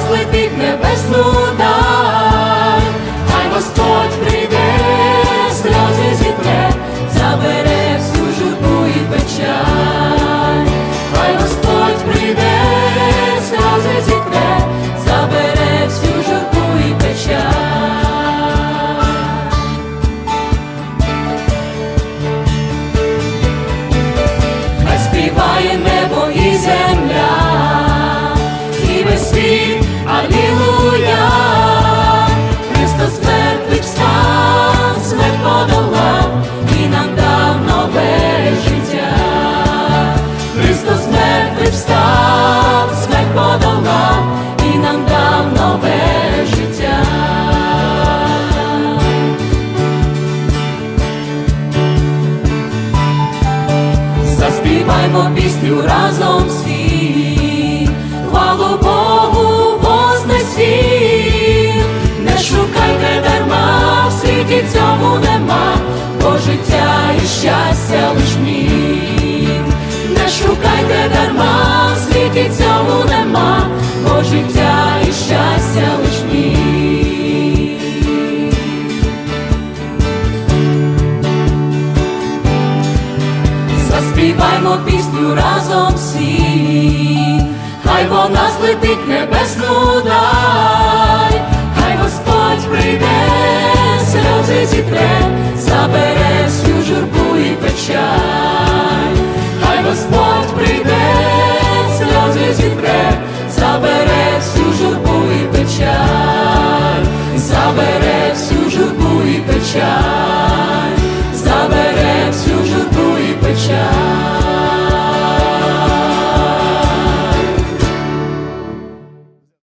Злетить небесну даль, хай Господь. Заспіваймо пісню разом всі, хвалу Богу вознесім, не шукайте дарма, в світі цьому нема, бо життя і щастя лиш мій. Не шукайте дарма, в світі цьому нема, бо життя і щастя Співаймо пісню разом всі, хай вона злетить небесну даль, хай Господь прийде, сльози зітре, забере всю журбу і печаль, хай Господь прийде, сльози зітре, забере всю журбу і печаль, забере всю журбу і печаль.